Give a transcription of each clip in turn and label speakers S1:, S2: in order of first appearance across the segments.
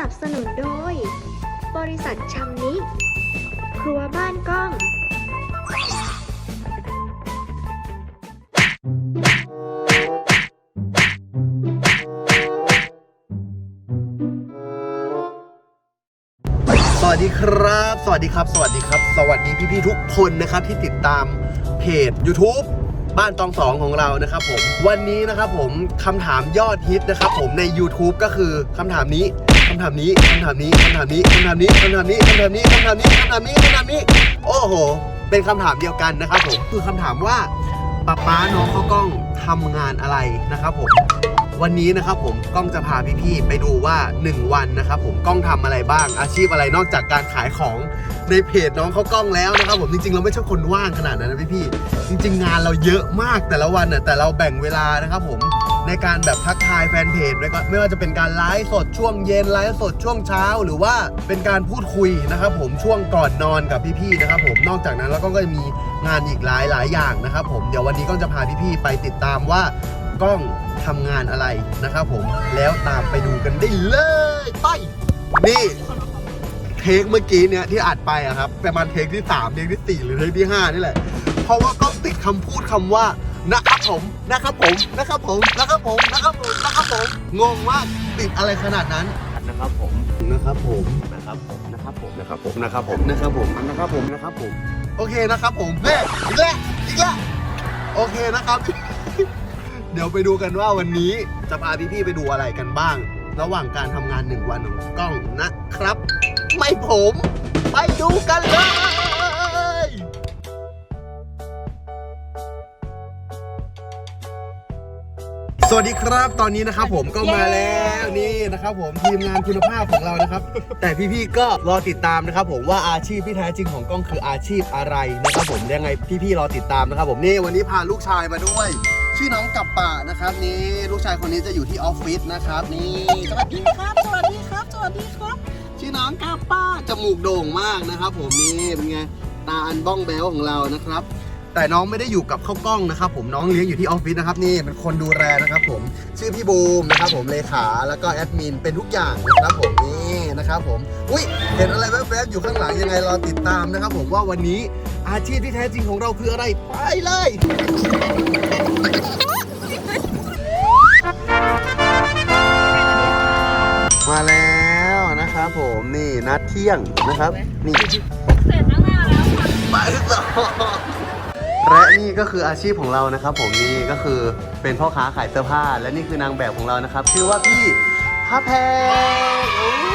S1: นับสนุนโดย บริษัทชำนิ ครัวบ้านกล้อง
S2: สวัสดีครับ สวัสดีครับ สวัสดีครับ สวัสดีพี่ๆทุกคนนะครับที่ติดตามเพจ YouTube บ้านตองสองของเรานะครับผมวันนี้นะครับผมคำถามยอดฮิตนะครับผมใน YouTube ก็คือคำถามนี้ำถามนี้คำถามนี้คำถามนี้คำถามนี้คำถามนี้คำถามนี้คำถามนี้คำถามนี้คำถามนี้ โอ้โห เป็นคำถามเดียวกันนะครับผมคือคำถามว่าป๊าป๊าน้องข้ากล้องทำงานอะไรนะครับผมวันนี้นะครับผมก้องจะพาพี่ๆไปดูว่า 1 วันนะครับผมก้องทำอะไรบ้าง อาชีพอะไรนอกจากการขายของในเพจน้องเขากล้องแล้วนะครับผมจริงๆ เราไม่ใช่คนว่างขนาดนั้นนะพี่ๆจริง ๆ งานเราเยอะมากแต่ละวันน่ะแต่เราแบ่งเวลานะครับผม ในการแบบทักทายแฟนเพจไม่ว่าไม่ว่าจะเป็นการไลฟ์สดช่วงเย็นไลฟ์สดช่วงเช้า หรือว่าเป็นการพูดคุยนะครับผมช่วงก่อนนอนกับพี่ๆนะครับผมนอกจากนั้นแล้วก็จะมีงานอีกหลายหลายอย่างนะครับผมเดี๋ยววันนี้ก้องจะพาพี่ๆไปติดตามว่ากล้องทำงานอะไรนะครับผมแล้วตามไปดูกันได้เลยไปนี่เทคเมื่อกี้เนี่ยที่อัดไปอะครับประมาณเทคที่3เทคที่4หรือเทคที่5นี่แหละเพราะว่าก็ติดคำพูดคำว่า นะครับผมนะครับผมนะครับผมนะครับผมนะครับผมนะครับผมงงมากติดอะไรขนาดนั้น
S3: นะครับผม
S2: นะครับผม
S3: นะครับผมนะครับผม
S2: นะครับผมนะครับผมนะครับผมนะครับผมนะครับผม โอเคนะครับผมแม่อีกแล้วอีกแล้วโอเคนะครับ เดี๋ยวไปดูกันว่าวันนี้จะพาพี่ๆไปดูอะไรกันบ้าง ระหว่างการทำงานหนึ่งวันของกล้องนะครับ ไม่ผม ไปดูกันเลย สวัสดีครับตอนนี้นะครับผมก็มาแล้วนี่นะครับผมทีมงานคุณภาพของเรานะครับ แต่พี่ๆก็รอติดตามนะครับผมว่าอาชีพที่แท้จริงของกล้องคืออาชีพอะไรนะครับผมยังไงพี่ๆรอติดตามนะครับผมนี่วันนี้พาลูกชายมาด้วย ชื่อน้องกับป่านะครับนี่ลูกชายคนนี้จะอยู่ที่ออฟฟิศนะครับนี่สวัสดีครับสวัสดีครับสวัสดีครับ ชื่อน้องกับป้าจมูกโด่งมากนะครับ ผมนี่เป็นไงตาอันบ้องแบ้วของเรานะครับ แต่น้องไม่ได้อยู่กับข้าวกล้องนะครับผมน้องเลี้ยงอยู่ที่ออฟฟิศนะครับนี่เป็นคนดูแลนะครับผมชื่อพี่บูมนะครับผมเลขาแล้วก็แอดมินเป็นทุกอย่างนะครับผมนี่นะครับผมอุ้ยเห็นอะไรแวบๆอยู่ข้างหลังยังไงรอติดตามนะครับผมว่าวันนี้อาชีพที่แท้จริงของเราคืออะไรไปเลยมาแล้วนะครับผมนี่นัดเที่ยงนะครับ นี่
S4: เสร็จตั้งนานแล้วค่ะ
S2: ไปต่อ และนี่ก็คืออาชีพของเรานะครับผมนี่ก็คือเป็นพ่อค้าขายเสื้อผ้า และนี่คือนางแบบของเรานะครับชื่อว่าพี่พระแพงโอ้ยนี่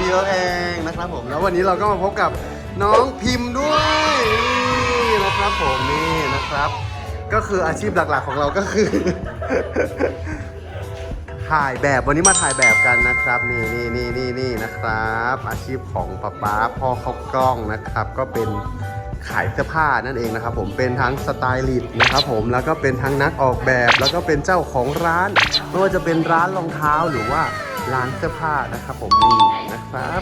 S2: พี่พระแพงนะครับผมแล้ววันนี้เราก็มาพบกับน้องพิมพ์ด้วยนี่นะครับผมนี่นะครับ ก็คืออาชีพหลักๆของเราก็คือ ถ่ายแบบวันนี้มาถ่ายแบบกันนะครับ นี่นี่นี่นี่นี่นะครับ อาชีพของป๊าป๊าพ่อเขากล้องนะครับ ก็เป็น ขายเสื้อผ้านั่นเองนะครับผมเป็นทั้งสไตลิสต์นะครับผมแล้วก็เป็นทั้งนักออกแบบ แล้วก็เป็นเจ้าของร้านไม่ว่าจะเป็นร้านรองเท้าหรือว่าร้านเสื้อผ้านะครับผมนี่นะครับ